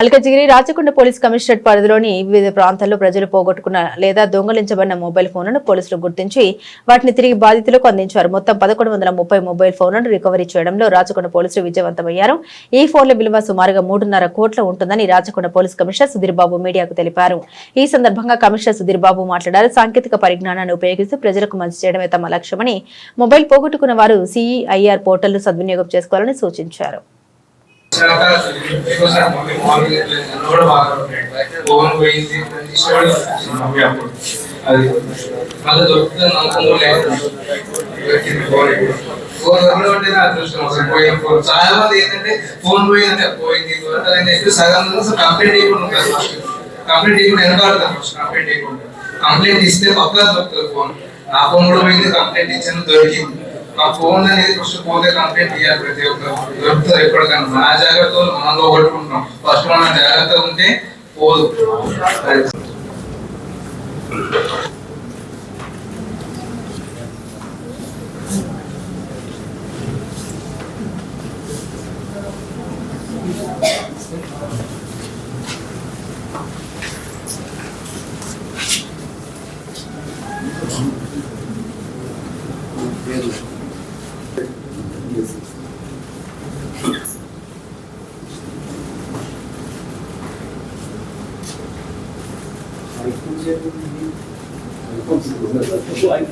మల్కజిగిరి Rachakonda police commissionerate పరిధిలోని వివిధ ప్రాంతాల్లో ప్రజలు పోగొట్టుకున్న లేదా దొంగలించబడిన మొబైల్ ఫోన్లను పోలీసులు గుర్తించి వాటిని తిరిగి బాధితులకు అందించారు. మొత్తం పదకొండు వందల ముప్పై మొబైల్ ఫోన్లను రికవరీ చేయడంలో రాచకొండ పోలీసులు విజయవంతమయ్యారు. ఈ ఫోన్ల విలువ సుమారుగా మూడున్నర కోట్ల ఉంటుందని రాచకొండ పోలీస్ కమిషనర్ సుధీర్ బాబు మీడియాకు తెలిపారు. ఈ సందర్భంగా కమిషనర్ సుధీర్ బాబు మాట్లాడారు. సాంకేతిక పరిజ్ఞానాన్ని ఉపయోగిస్తూ ప్రజలకు మంచి చేయడమే తమ లక్ష్యమని మొబైల్ పోగొట్టుకున్న వారు సిఈఐఆర్ పోర్టల్ సద్వినియోగం చేసుకోవాలని సూచించారు. మళ్ళీ లేదు ఫోన్ దొరకడం అదృష్టం అసలు పోయిన ఫోన్ చాలా మంది ఏంటంటే ఫోన్ పోయిందంటే పోయింది దొరకదని చెప్పి సగం అసలు కంప్లైంట్ చేయకుండా ఉంటుంది ఫస్ట్ కంప్లైంట్ చేయకుండా వెనకాడతాం ఫస్ట్ కంప్లైంట్ చేయకుండా కంప్లైంట్ ఇస్తే పక్కా దొరుకుతుంది ఫోన్ నా ఫోన్ కూడా పోయింది కంప్లైంట్ ఇచ్చాను దొరికింది. ఆ ఫోన్ అనేది ఫస్ట్ పోతే కంప్లైంట్ ఇవ్వాలి ప్రతి ఒక్కరు. దొరుకుతుంది ఎప్పటికైనా మన జాగ్రత్తలు మనం పోగొట్టుకుంటాం ఫస్ట్ మనం జాగ్రత్త ఉంటే పోదు.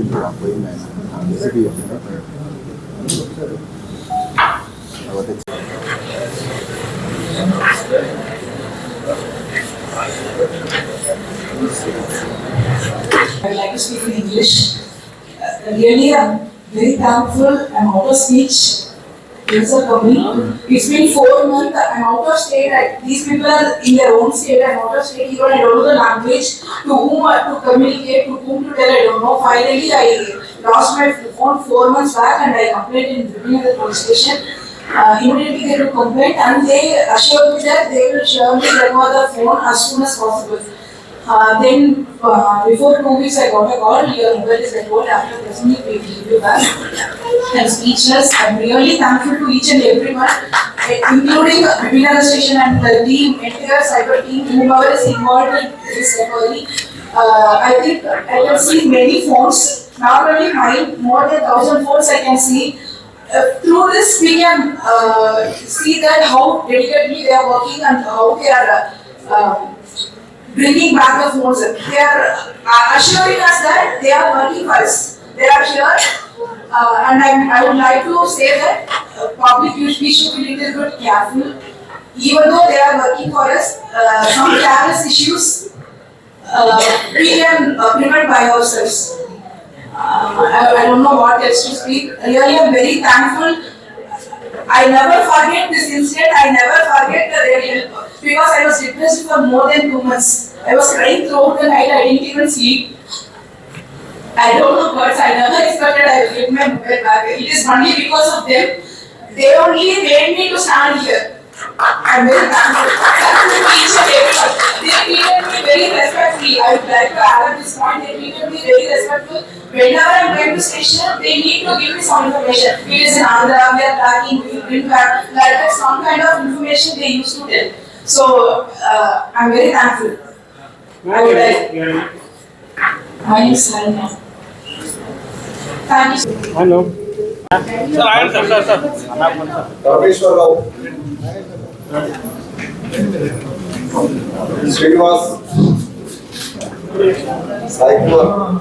I would and um, be. Or what it's I like to speak in English. Uh, really, I'm very thankful. I'm out of speech. Things are coming. It's been four months. I'm out of state. I, these people are in their own state. I'm out of state. Even I don't know the language to whom I- to communicate, to whom to tell. I don't know. Finally, I lost my phone four months back, and I complained in of the police station. Uh, immediately they took complaint, and they assured me that they will surely recover the phone as soon as possible. Uh, then uh, before two weeks I got a call, your mobile is recovered after pressing it, we will you back. I'm speechless, I'm really thankful to each and everyone, eh, including Vibina station and the team, entire cyber team, whoever is involved in this recovery. Uh, I think I can see many phones, not only mine, more than thousand phones I can see. Uh, through this we can uh, see that how dedicatedly they are working and how they are uh, um, bringing back the phones. They are uh, assuring us that they are working for us. They are here. Uh, and I, I would like to say that uh, public we should be a little bit careful. Even though they are working for us, uh, some careless issues uh, we can uh, prevent by ourselves. Uh, I, I don't know what else to speak. Really, I'm very thankful. I never forget this incident. I never forget the real because I was depressed for more than two months. I was crying throughout the night. I didn't even sleep. I don't know words. I never expected I would get my mobile back. It is only because of them. They only made me to stand here. I'm very thankful. Thankful to each and everyone we need to very respectful. I would like to add at this point that we need to be very respectful. Whenever I'm going to station, they need to give me some information. It is in Andhra, we are tracking, we bring back, like some kind of information they used to tell. So, uh, I'm very thankful. I would like. My name is Thank you. Hello. Sir, I am sir, sir, sir. Rameshwar Rao. Srinivas. Saygılar.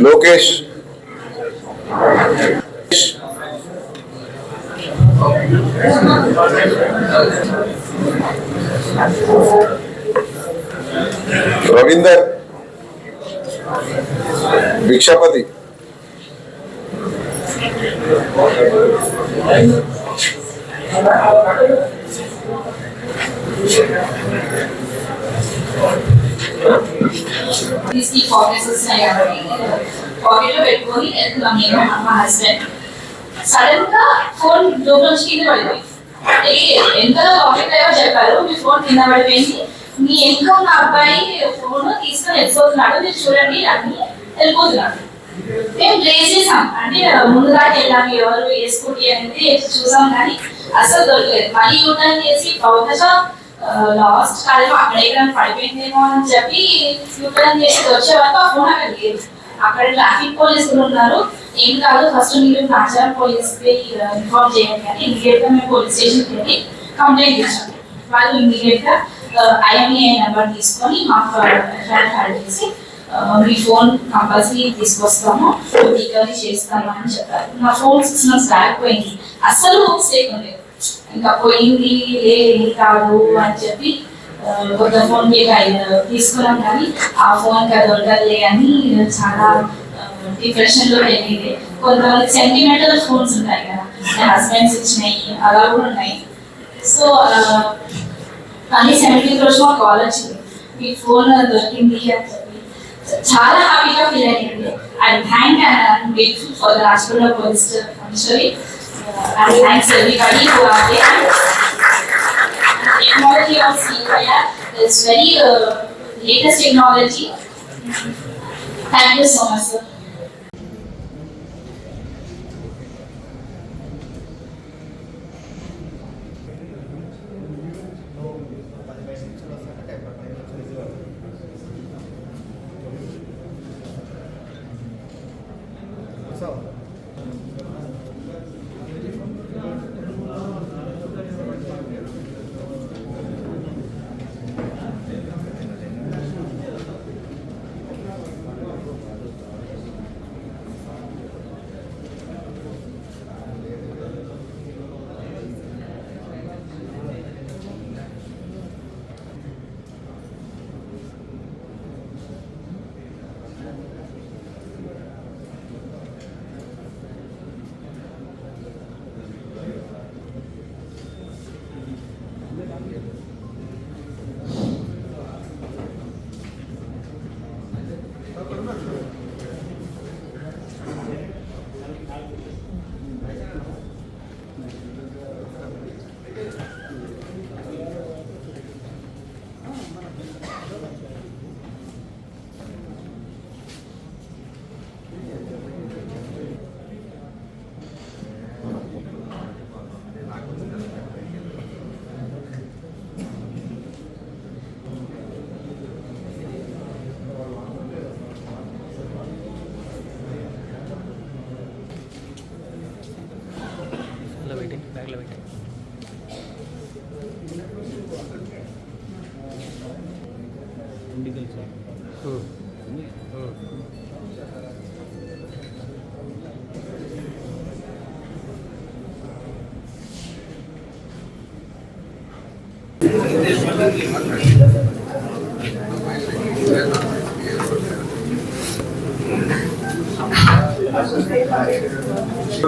Lokesh. Ravinder. Bhikshapathi తీసుకి pockets వస్తున్నాయి కాబట్టి పాకెట్లో పెట్టుకొని వెళ్తున్నాం నేను మా husband సడన్గా phone లోపల నుంచి కింద పడిపోయింది ఎంత పాకెట్ ఏమో చెప్పారు మీ ఫోన్ కింద పడిపోయింది మీ వెనుక ఉన్న అబ్బాయి ఫోన్ తీసుకొని వెళ్ళిపోతున్నాడు మీరు చూడండి అన్ని వెళ్ళిపోతున్నాడు మేము ట్రేస్ చేసాం. అంటే ముందుగా వెళ్ళాము ఎవరు వేసుకుంటే అనేది చూసాం కానీ అసలు దొరకలేదు. మళ్ళీ యూటర్న్ చేసి బహుశా లాస్ట్ కాలేమో అక్కడ ఎక్కడ పడిపోయిందేమో అని చెప్పి యూటర్న్ చేసి వచ్చే వరకు ఆ ఫోన్ అక్కడ లేదు. అక్కడ ట్రాఫిక్ పోలీసులు ఉన్నారు. ఏం కాదు ఫస్ట్ మీరు నాచారం పోలీస్కి ఇన్ఫార్మ్ చేయండి కానీ ఇమీడియట్గా మేము పోలీస్ స్టేషన్కి వెళ్ళి కంప్లైంట్ ఇచ్చాము వాళ్ళు ఇమీడియట్గా ఐఎంఏ నెంబర్ తీసుకొని మాకు ఎఫ్ఐఆర్ చేసి మీ ఫోన్ కంపల్సరీ తీసుకొస్తాము. రికవరీ చేస్తాము అని చెప్పారు. నా ఫోన్ సిక్స్ మంత్స్ బ్యాక్ పోయింది అస్సలు హోప్స్ ఉండేది ఇంకా పోయింది లే ఏం కాదు అని చెప్పి కొత్త ఫోన్ మీకు తీసుకున్నాం కానీ ఆ ఫోన్ కదా ఉండదులే అని చాలా డిప్రెషన్లో వెళ్ళింది. కొంతమంది సెంటిమెంటల్ ఫోన్స్ ఉంటాయి కదా హస్బెండ్స్ ఇచ్చినాయి అలా కూడా ఉన్నాయి. సో కానీ సెవెంటీన్త్ రోజు మాకు కాల్ వచ్చింది మీ ఫోన్ దొరికింది అని చెప్పి. చాలా హ్యాపీగా ఫీల్ అయ్యింది I thank and grateful for the Rajapur police commissionerate. And thanks everybody who are there technology of సీకయ is very latest technology thank you so much sir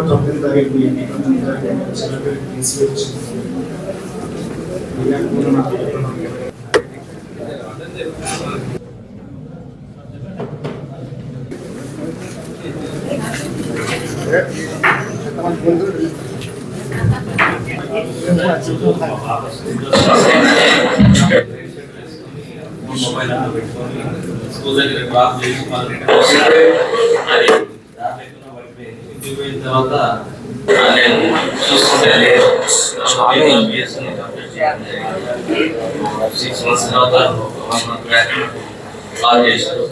తొమ్మిది తారీఖు ఎన్ని తొమ్మిది తారీఖు సెలబ్రేట్ తీసుకొచ్చి మొబైల్ అంతా పెట్టుకొని స్కూల్ దగ్గర డ్రాప్ చేసి మళ్ళీ రిటర్న్ వస్తే అది దాంట్లో ఎక్కడో పడిపోయింది ఇంటికి పోయిన తర్వాత ఆ, నేను చూసుకుంటే లేదు సిక్స్ మంత్స్ తర్వాత వన్ మంత్ బ్యాక్ కాల్ చేశారు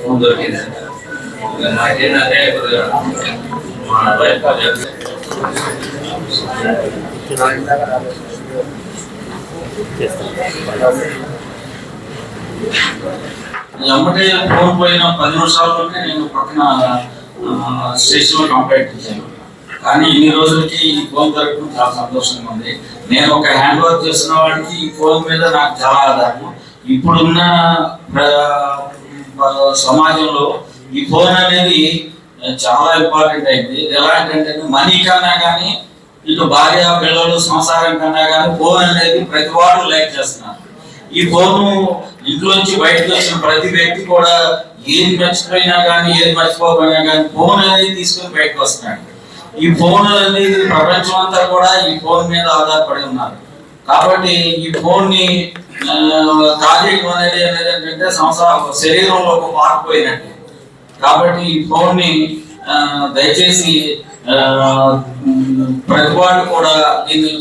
ఫోన్ దొరికింది ఇక నాకేంటంటే కొద్దిగా మా వైఫ్ ఎమ్మటే ఫోన్ పోయిన పది నిమిషాల్లోనే నేను పక్కన స్టేషన్లో కంప్లైంట్ ఇచ్చాను. కానీ ఇన్ని రోజులకి ఈ ఫోన్ దొరకడం చాలా సంతోషంగా ఉంది. నేను ఒక హ్యాండ్ వర్క్ చేస్తున్న వాడికి ఈ ఫోన్ మీద నాకు చాలా ఆధారం. ఇప్పుడున్న సమాజంలో ఈ ఫోన్ అనేది చాలా ఇంపార్టెంట్ అయింది. ఎలాంటంటే మనీ కన్నా కానీ ఇటు భార్య పిల్లలు సంసారం కన్నా కానీ ఫోన్ అనేది ప్రతి వాడు లైక్ చేస్తున్నారు. ఈ ఫోను ఇంట్లోంచి బయటకు వచ్చిన ప్రతి వ్యక్తి కూడా ఏది మర్చిపోయినా కానీ ఏది మర్చిపోకపోయినా కానీ ఫోన్ అనేది తీసుకుని బయటకు వస్తున్నాడు. ఈ ఫోన్ అనేది ప్రపంచం అంతా కూడా ఈ ఫోన్ మీద ఆధారపడి ఉన్నారు. కాబట్టి ఈ ఫోన్ని కార్యక్రమం అనేది అనేది ఏంటంటే సంసారం శరీరంలో ఒక పార్ట్ పోయినట్టు. కాబట్టి ఈ ఫోన్ని దయచేసి ప్రతి వాళ్ళు కూడా దీన్ని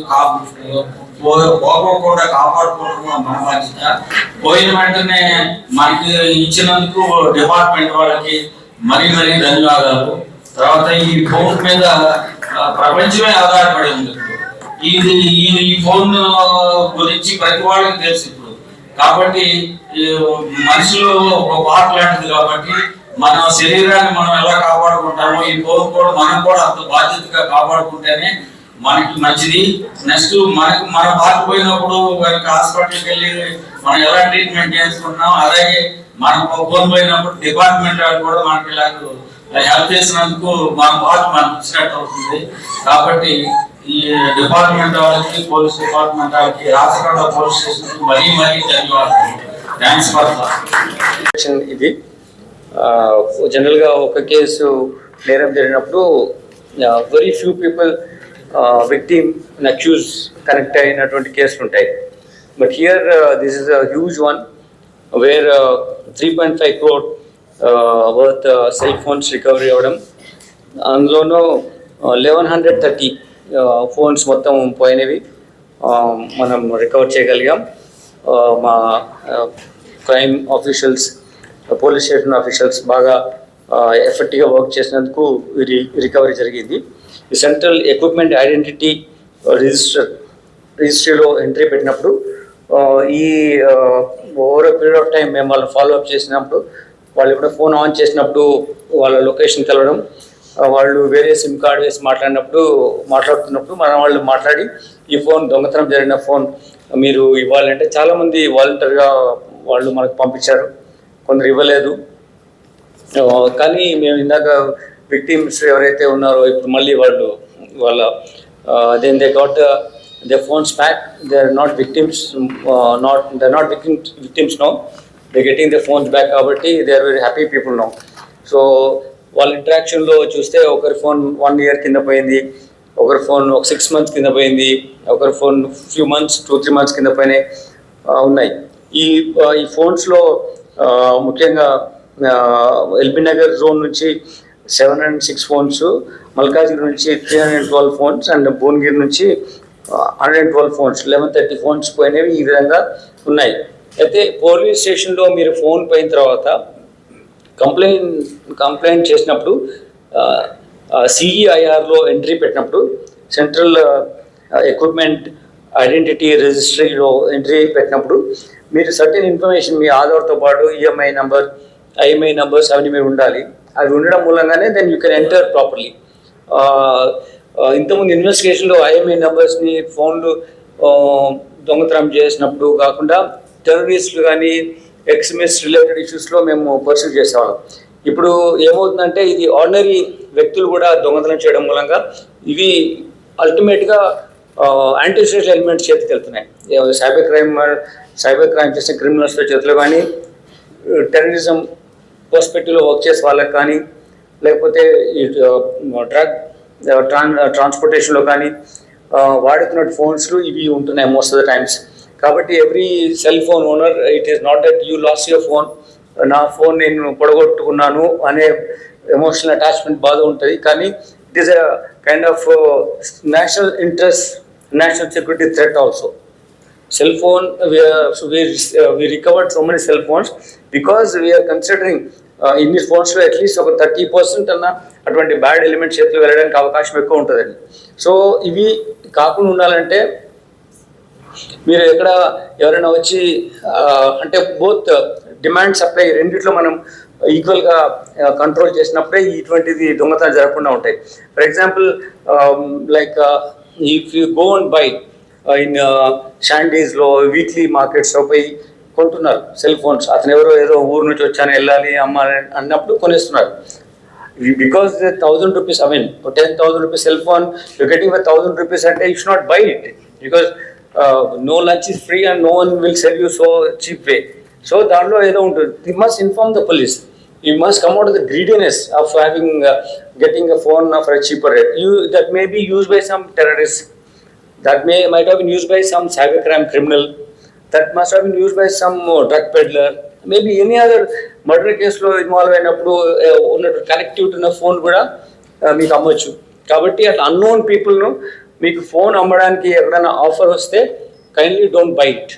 పోకోకుండా కాపాడుకోవడం మన బాధ్యత. పోయిన వెంటనే మనకి ఇచ్చినందుకు డిపార్ట్మెంట్ వాళ్ళకి మరీ మరీ ధన్యవాదాలు. తర్వాత ఈ ఫోన్ మీద ప్రపంచమే ఆధారపడి ఉంది. ఇప్పుడు. ఇది ఈ- ఫోన్ గురించి ప్రతి వాళ్ళకి తెలుసు ఇప్పుడు. కాబట్టి మనుషులు ఒక పాట లాంటిది కాబట్టి మన శరీరాన్ని మనం ఎలా కాపాడుకుంటామో ఈ ఫోన్ కూడా మనం కూడా అంత బాధ్యతగా కాపాడుకుంటేనే మనకి మంచిది. నెక్స్ట్ మనకు మన బాధ పోయినప్పుడు మనకి హాస్పిటల్కి వెళ్ళి మనం ఎలా ట్రీట్మెంట్ చేసుకుంటున్నాం అలాగే మనం ఫోన్ పోయినప్పుడు డిపార్ట్మెంట్ వాళ్ళు కూడా మనకి ఇలా హెల్ప్ చేసినందుకు మన బాధ మనకు ఇచ్చినట్టు అవుతుంది. కాబట్టి ఈ డిపార్ట్మెంట్ వాళ్ళకి పోలీస్ డిపార్ట్మెంట్ వాళ్ళకి రాచకొండ పోలీస్ స్టేషన్ మరీ మరీ ధన్యవాదాలు. థ్యాంక్స్ ఫర్ ఇది. జనరల్గా ఒక కేసు నేరం జరిగినప్పుడు very few people victim accused connect అయినటువంటి కేసులు ఉంటాయి. But here this is a huge one where three point five crore worth cell phones recovery అవ్వడం. అందులోనూ లెవెన్ హండ్రెడ్ థర్టీ ఫోన్స్ మొత్తం పోయినవి మనం రికవర్ చేయగలిగాం. మా crime officials police station officials బాగా ఎఫెక్టివ్గా వర్క్ చేసినందుకు రికవరీ జరిగింది. ఈ సెంట్రల్ ఎక్విప్మెంట్ ఐడెంటిటీ రిజిస్టర్ రిజిస్ట్రీలో ఎంట్రీ పెట్టినప్పుడు ఈ ఓవర్ పీరియడ్ ఆఫ్ టైం మేము వాళ్ళు ఫాలో అప్ చేసినప్పుడు వాళ్ళు ఇప్పుడు ఫోన్ ఆన్ చేసినప్పుడు వాళ్ళ లొకేషన్ తెలవడం వాళ్ళు వేరే సిమ్ కార్డ్ వేసి మాట్లాడినప్పుడు మాట్లాడుతున్నప్పుడు మన వాళ్ళు మాట్లాడి ఈ ఫోన్ దొంగతనం జరిగిన ఫోన్ మీరు ఇవ్వాలంటే చాలామంది వాలంటీర్గా వాళ్ళు మనకు పంపించారు. కొందరు ఇవ్వలేదు. కానీ మేము ఇందాక విక్టిమ్స్ ఎవరైతే ఉన్నారో ఇప్పుడు మళ్ళీ వాళ్ళు వాళ్ళ then they got they phones back they are not victims not they not victims victims no they getting they phones back కాబట్టి they are very happy people no so వాళ్ళ ఇంటరాక్షన్లో చూస్తే ఒకరి ఫోన్ వన్ ఇయర్ కింద పోయింది ఒకరి phone ఒక six months కింద పోయింది ఒకరి phone few months two three months కింద పోయినాయి ఉన్నాయి. ఈ ఈ ఫోన్స్లో ముఖ్యంగా ఎల్బీ నగర్ జోన్ నుంచి seven hundred six phones Malkajgiri నుంచి three hundred twelve phones and Bhuvanagiri నుంచి hundred twelve phones eleven thirty phones పోయినవి ఈ విధంగా ఉన్నాయి. అయితే పోలీస్ స్టేషన్లో మీరు ఫోన్ పోయిన తర్వాత కంప్లైంట్ కంప్లైంట్ చేసినప్పుడు uh, uh, సిఈఐఆర్లో ఎంట్రీ పెట్టినప్పుడు సెంట్రల్ uh, ఎక్విప్మెంట్ ఐడెంటిటీ రిజిస్ట్రీలో ఎంట్రీ పెట్టినప్పుడు మీరు సర్టెన్ ఇన్ఫర్మేషన్ మీ ఆధార్తో పాటు ఈఎంఐ నెంబర్ ఐఎంఐ నెంబర్స్ అవన్నీ మీరు ఉండాలి. అవి ఉండడం మూలంగానే then you can enter properly ఇంతకుముందు ఇన్వెస్టిగేషన్లో ఐఎంఐ నెంబర్స్ని ఫోన్లు దొంగతనం చేసినప్పుడు కాకుండా టెర్రరిస్టులు కానీ ఎక్స్మిస్ రిలేటెడ్ ఇష్యూస్లో మేము పర్సూ చేసేవాళ్ళం. ఇప్పుడు ఏమవుతుందంటే ఇది ఆర్డినరీ వ్యక్తులు కూడా దొంగతనం చేయడం మూలంగా ఇవి అల్టిమేట్గా యాంటీ సోషల్ ఎలిమెంట్స్ చేతికి వెళ్తున్నాయి. సైబర్ క్రైమ్ సైబర్ క్రైమ్ చేసిన క్రిమినల్స్ చేతిలో కానీ టెర్రరిజం హాస్పిటల్లో వర్క్ చేసే వాళ్ళకి కానీ లేకపోతే ఈ డ్రగ్ ట్రాన్ ట్రాన్స్పోర్టేషన్లో కానీ వాడుతున్న ఫోన్స్లు ఇవి ఉంటున్నాయి మోస్ట్ ఆఫ్ ద టైమ్స్ కాబట్టి every cell phone owner it is not that you loss your phone నా ఫోన్ నేను పొడగొట్టుకున్నాను అనే ఎమోషనల్ అటాచ్మెంట్ బాధ ఉంటుంది. కానీ it is a kind of national interest national security threat also cell phone we recovered so many cell phones because we are considering cell phones because ఇన్ని at least uh, ఒక thirty percent అన్న అటువంటి bad element చేతిలో వెళ్ళడానికి అవకాశం ఎక్కువ ఉంటుందండి. So ఇవి కాకుండా ఉండాలంటే మీరు ఎక్కడ ఎవరైనా వచ్చి uh, అంటే బోత్ డిమాండ్ సప్లై రెండిట్లో మనం ఈక్వల్గా కంట్రోల్ uh, చేసినప్పుడే ఇటువంటిది దొంగతనం జరగకుండా ఉంటాయి. For example like if you go and buy in శాండీస్లో weekly మార్కెట్స్లో పోయి కొంటున్నారు. Cell phones. అతను ఎవరో ఏదో ఊరు నుంచి వచ్చాను వెళ్ళాలి అమ్మాలి అన్నప్పుడు కొనేస్తున్నారు. Because thousand rupees I mean ten thousand rupees cell phone you getting thousand rupees అంటే you should not buy it because no lunch is free and no one will sell you so cheap way so దాంట్లో ఏదో ఉంటుంది. You must inform the police you must come out the greediness of having getting a phone for a cheaper rate you that may be use by some terrorist that may might have been used by some cybercrime criminal, that have been used by some uh, drug peddler, maybe any other murder కేసులో involve అయినప్పుడు uh, ఉన్న connectivity ఉన్న phone కూడా uh, మీకు అమ్మొచ్చు. కాబట్టి అట్లా unknown పీపుల్ను మీకు ఫోన్ అమ్మడానికి ఎక్కడైనా ఆఫర్ వస్తే కైండ్లీ డోంట్ బైట్